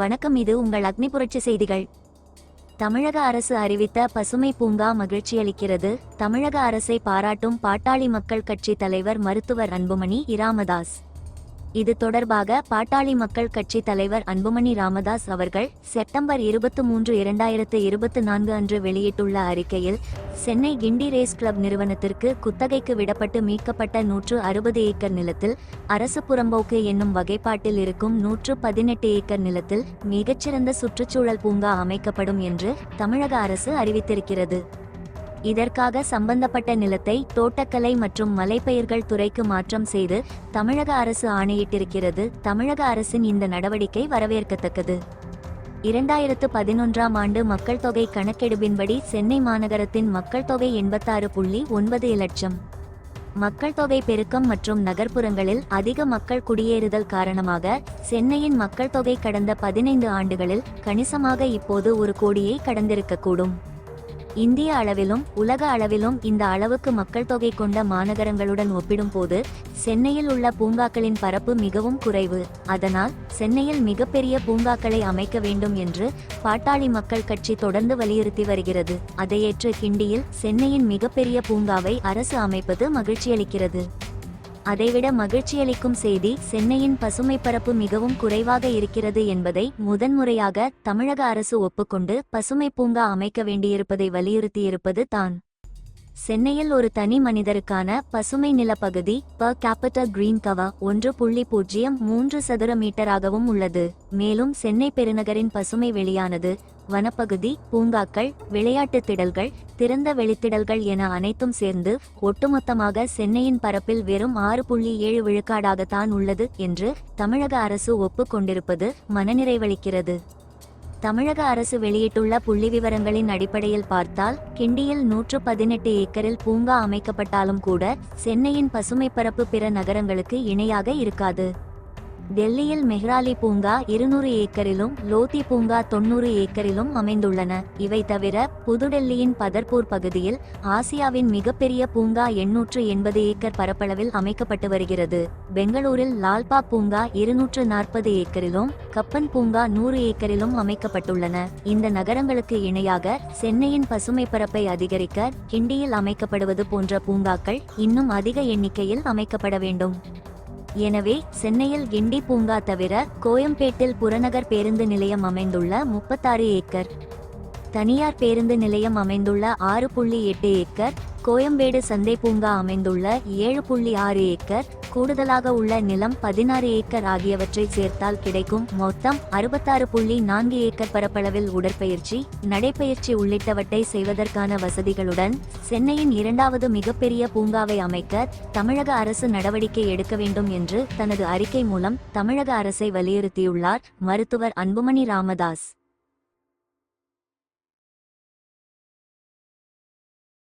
வணக்கம் இது உங்கள் அக்னி புரட்சி செய்திகள். தமிழக அரசு அறிவித்த பசுமை பூங்கா மகிழ்ச்சியளிக்கிறது தமிழக அரசை பாராட்டும் பாட்டாளி மக்கள் கட்சி தலைவர் மருத்துவர் அன்புமணி இராமதாஸ். இது தொடர்பாக பாட்டாளி மக்கள் கட்சி தலைவர் அன்புமணி ராமதாஸ் அவர்கள் செப்டம்பர் இருபத்தி மூன்று இரண்டாயிரத்து இருபத்தி நான்கு அன்று வெளியிட்டுள்ள அறிக்கையில் சென்னை கிண்டி ரேஸ் கிளப் நிறுவனத்திற்கு குத்தகைக்கு விடப்பட்டு மீட்கப்பட்ட நூற்று அறுபது ஏக்கர் நிலத்தில் அரசு புறம்போக்கு என்னும் வகைப்பாட்டில் இருக்கும் நூற்று பதினெட்டு ஏக்கர் நிலத்தில் மிகச்சிறந்த சுற்றுச்சூழல் பூங்கா அமைக்கப்படும் என்று தமிழக அரசு அறிவித்திருக்கிறது. இதற்காக சம்பந்தப்பட்ட நிலத்தை தோட்டக்கலை மற்றும் மலைப்பயிர்கள் துறைக்கு மாற்றம் செய்து தமிழக அரசு ஆணையிட்டிருக்கிறது. தமிழக அரசின் இந்த நடவடிக்கை வரவேற்கத்தக்கது. இரண்டாயிரத்து பதினொன்றாம் ஆண்டு மக்கள் தொகை கணக்கெடுப்பின்படி சென்னை மாநகரத்தின் மக்கள் தொகை எண்பத்தாறு புள்ளி ஒன்பது லட்சம். மக்கள் தொகை பெருக்கம் மற்றும் நகர்ப்புறங்களில் அதிக மக்கள் குடியேறுதல் காரணமாக சென்னையின் மக்கள் தொகை கடந்த பதினைந்து ஆண்டுகளில் கணிசமாக இப்போது ஒரு கோடியை கடந்திருக்கக்கூடும். இந்திய அளவிலும் உலக அளவிலும் இந்த அளவுக்கு மக்கள் தொகை கொண்ட மாநகரங்களுடன் ஒப்பிடும்போது சென்னையில் உள்ள பூங்காக்களின் பரப்பு மிகவும் குறைவு. அதனால் சென்னையில் மிகப்பெரிய பூங்காக்களை அமைக்க வேண்டும் என்று பாட்டாளி மக்கள் கட்சி தொடர்ந்து வலியுறுத்தி வருகிறது. அதையேற்று கிண்டியில் சென்னையின் மிகப்பெரிய பூங்காவை அரசு அமைப்பது மகிழ்ச்சியளிக்கிறது. அதைவிட மகிழ்ச்சியளிக்கும் செய்தி சென்னையின் பசுமை பரப்பு மிகவும் குறைவாக இருக்கிறது என்பதை முதன்முறையாக தமிழக அரசு ஒப்புக்கொண்டு பசுமை பூங்கா அமைக்க வேண்டியிருப்பதை வலியுறுத்தியிருப்பது தான். சென்னையில் ஒரு தனி மனிதருக்கான பசுமை நிலப்பகுதி ப கேபிட்டல் கிரீன் கவர் ஒன்று புள்ளி பூஜ்ஜியம் மூன்று சதுர மீட்டராகவும் உள்ளது. மேலும் சென்னை பெருநகரின் பசுமை வெளியானது வனப்பகுதி பூங்காக்கள் விளையாட்டு திடல்கள் திறந்த வெளித்திடல்கள் என அனைத்தும் சேர்ந்து ஒட்டுமொத்தமாக சென்னையின் பரப்பில் வெறும் ஆறு புள்ளி ஏழு விழுக்காடாகத்தான் உள்ளது என்று தமிழக அரசு ஒப்புக்கொண்டிருப்பது மனநிறைவளிக்கிறது. தமிழக அரசு வெளியிட்டுள்ள புள்ளி விவரங்களின் அடிப்படையில் பார்த்தால் கிண்டியில் நூற்று பதினெட்டு ஏக்கரில் பூங்கா அமைக்கப்பட்டாலும் கூட சென்னையின் பசுமை பரப்பு பிற நகரங்களுக்கு இணையாக இருக்காது. டெல்லியில் மெஹ்ராலி பூங்கா இருநூறு ஏக்கரிலும் லோதி பூங்கா தொன்னூறு ஏக்கரிலும் அமைந்துள்ளன. இவை தவிர புதுடெல்லியின் பதர்பூர் பகுதியில் ஆசியாவின் மிகப்பெரிய பூங்கா எண்ணூற்று எண்பது ஏக்கர் பரப்பளவில் அமைக்கப்பட்டு வருகிறது. பெங்களூரில் லால்பா பூங்கா இருநூற்று நாற்பது ஏக்கரிலும் கப்பன் பூங்கா நூறு ஏக்கரிலும் அமைக்கப்பட்டுள்ளன. இந்த நகரங்களுக்கு இணையாக சென்னையின் பசுமை பரப்பை அதிகரிக்க கிண்டியில் அமைக்கப்படுவது போன்ற பூங்காக்கள் இன்னும் அதிக எண்ணிக்கையில் அமைக்கப்பட வேண்டும். எனவே சென்னையில் கிண்டி பூங்கா தவிர கோயம்பேட்டில் புறநகர் பேருந்து நிலையம் அமைந்துள்ள முப்பத்தாறு ஏக்கர். தனியார் பேருந்து நிலையம் அமைந்துள்ள ஆறு புள்ளி எட்டு ஏக்கர் கோயம்பேடு சந்தை பூங்கா அமைந்துள்ள ஏழு புள்ளி ஆறு ஏக்கர் கூடுதலாக உள்ள நிலம் பதினாறு ஏக்கர் ஆகியவற்றை சேர்த்தால் கிடைக்கும். மொத்தம் அறுபத்தாறு புள்ளி நான்கு ஏக்கர் பரப்பளவில் உடற்பயிற்சி நடைப்பயிற்சி உள்ளிட்டவற்றை செய்வதற்கான வசதிகளுடன் சென்னையின் இரண்டாவது மிகப்பெரிய பூங்காவை அமைக்க தமிழக அரசு நடவடிக்கை எடுக்க வேண்டும் என்று தனது அறிக்கை மூலம் தமிழக அரசை வலியுறுத்தியுள்ளார் மருத்துவர் அன்புமணி ராமதாஸ்.